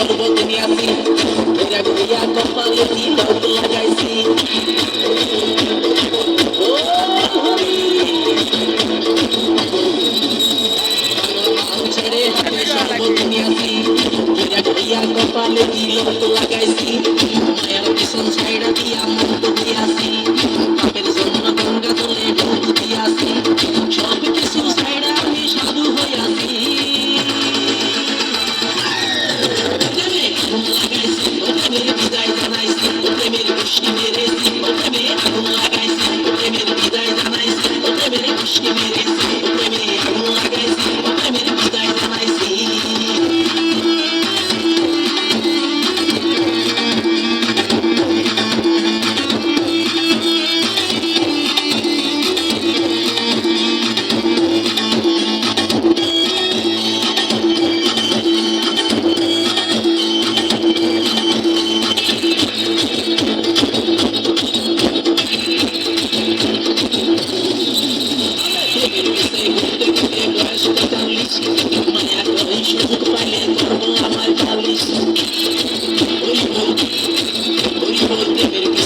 জগৎ নিয়াছি এটা দিয়া কপালে তিলক লাগাইছি ছেড়ে হাতে জগৎ নিয়াছি এটা দিয়া কপালে তিলক লাগাইছি Thank you.